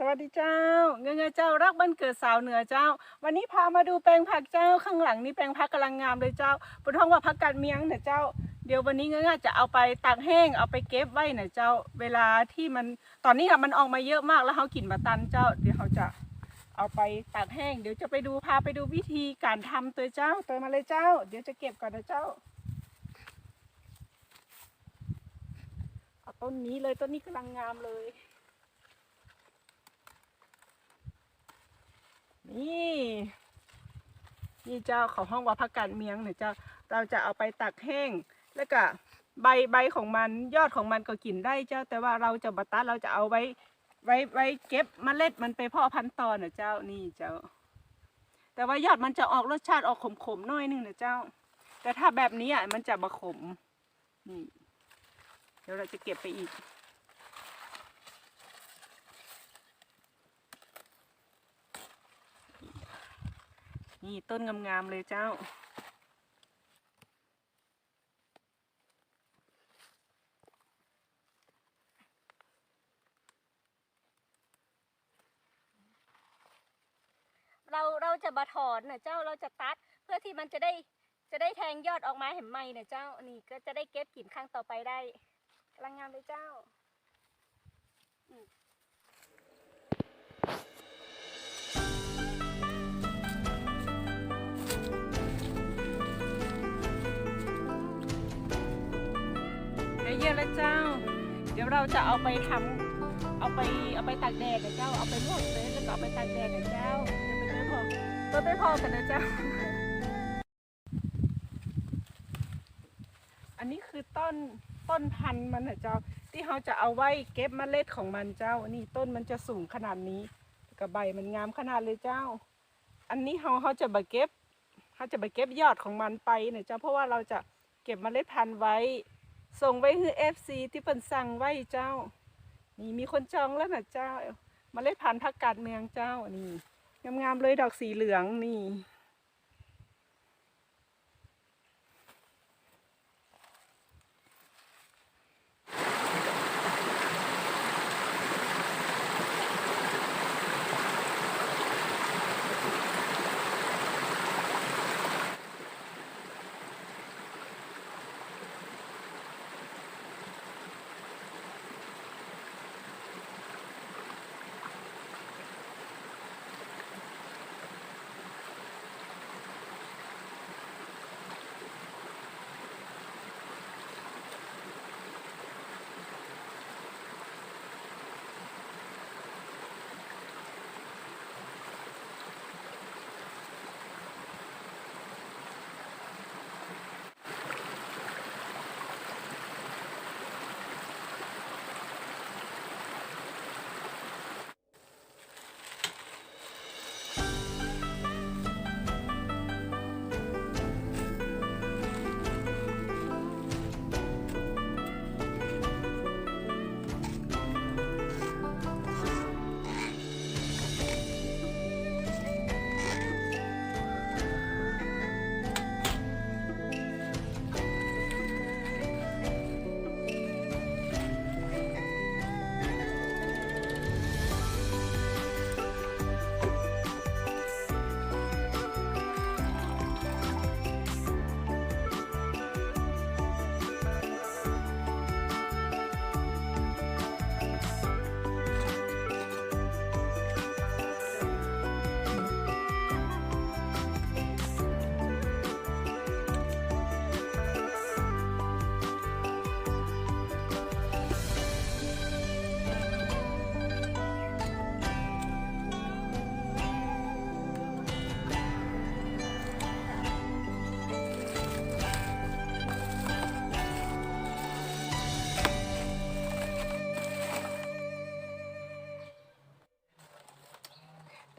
สวัสดีเจ้า เงยเงยเจ้ารักบ้านเกิดสาวเหนือเจ้า วันนี้พามาดูแปลงผักเจ้าข้างหลังนี่แปลงผักกำลังงามเลยเจ้าบนท้องว่าผักกาดเมียงเนี่ยเจ้า เดี๋ยววันนี้เงยเงยจะเอาไปตากแห้งเอาไปเก็บไว้เนี่ยเจ้า เวลาที่มันตอนนี้อะมันออกมาเยอะมากแล้วเขากินมาตันเจ้า เดี๋ยวเขาจะเอาไปตากแห้ง เดี๋ยวจะไปดูพาไปดูวิธีการทำตัวเจ้าตัวมาเลยเจ้า เดี๋ยวจะเก็บก่อนนะเจ้าเอาต้นนี้เลยต้นนี้กำลังงามเลย นี่ นี่เจ้าเขาห้องว่าพักการเมียงเนี่ยเจ้าเราจะเอาไปตักแห้ง แล้วก็ใบใบของมันยอดของมันก็กินได้เจ้า แต่ว่าเราจะบัตัดเราจะเอาไว้ไว้ไว้เก็บเมล็ดมันไปพาะพันธุ์ต่อนะเจ้านี่เจ้า แต่ว่ายอดมันจะออกรสชาติออกขมๆหน่อยหนึงนะเจ้า แต่ถ้าแบบนี้อะมันจะบะขมนี่เดี๋ยวเราจะเก็บไปอีก นี่ต้นงามๆเลยเจ้า เราเราจะบะถอนนะเจ้าเราจะตัดเพื่อที่มันจะได้จะได้แทงยอดออกมาเห็นไหมนะเจ้านี่ก็จะได้เก็บกินข้างต่อไปได้กำลังงามเลยเจ้า เยอะๆแล้วเจ้า เดี๋ยวเราจะเอาไปทำเอาไปเอาไปตากแดดนะเจ้า เอาไปลวกเสร็จแล้วก็เอาไปตากแดดนะเจ้าเดี๋ยวไปไม่พอตัวไม่พอกันนะเจ้า อันนี้คือต้นต้นพันธุ์มันนะเจ้า ที่เขาจะเอาไว้เก็บเมล็ดของมันเจ้า นี่ต้นมันจะสูงขนาดนี้กับใบมันงามขนาดเลยเจ้า อันนี้เขาเขาจะมาเก็บเขาจะมาเก็บยอดของมันไปนี่ยเจ้า เพราะว่าเราจะเก็บเมล็ดพันธุ์ไว้ ส่งไว้คือเอฟซีที่เพิ่นสั่งไว้เจ้า นี่มีคนจองแล้วนะเจ้ามาเล็ดพันธุ์ผักกาดเมืองเจ้านี่งามๆเลยดอกสีเหลืองนี่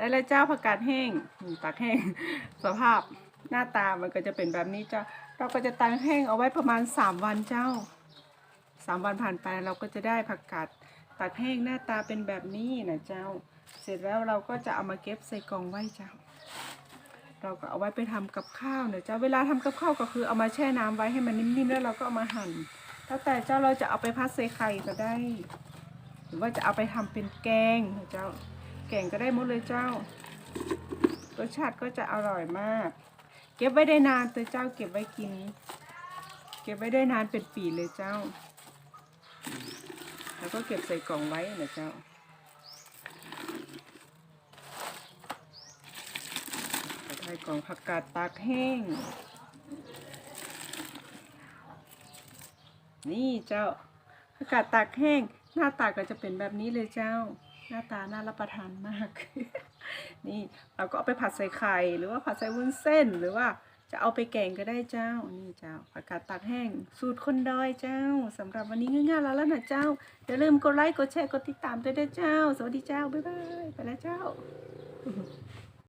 ได้แล้วเจ้าผักกาดแห้งตากแห้ง สภาพหน้าตามันก็จะเป็นแบบนี้เจ้า เราก็จะตากแห้งเอาไว้ประมาณสามวันเจ้าสามวันผ่านไปเราก็จะได้ผักกาดตากแห้งหน้าตาเป็นแบบนี้นะเจ้า เสร็จแล้วเราก็จะเอามาเก็บใส่กล่องไว้เจ้า เราก็เอาไว้ไปทำกับข้าวนะเจ้า เวลาทำกับข้าวก็คือเอามาแช่น้ำไว้ให้มันนิ่มๆแล้วเราก็เอามาหั่นแล้วแต่เจ้าเราจะเอาไปพัดใส่ไข่ก็ได้ หรือว่าจะเอาไปทำเป็นแกงนะเจ้า แกงก็ได้หมดเลยเจ้ารสชาติก็จะอร่อยมาก เก็บไว้ได้นานตัวเจ้าเก็บไว้กิน เก็บไว้ได้นานเป็นปีเลยเจ้า แล้วก็เก็บใส่กล่องไว้นะเจ้าใส่กล่องผักกาดตากแห้ง นี่เจ้าผักกาดตากแห้ง หน้าตาก็จะเป็นแบบนี้เลยเจ้า หน้าตาน่ารับประทานมาก นี่เราก็เอาไปผัดใส่ไข่หรือว่าผัดใส่วุ้นเส้นหรือว่าจะเอาไปแกงก็ได้เจ้า นี่เจ้าผักกาดตากแห้ง สูตรคนดอยเจ้าสำหรับวันนี้ง่ายๆแล้วแล้วนะเจ้าอย่าลืมกดไลค์กดแชร์กดติดตามด้วยนะเจ้า สวัสดีเจ้า บ๊ายบาย ไปแล้วเจ้า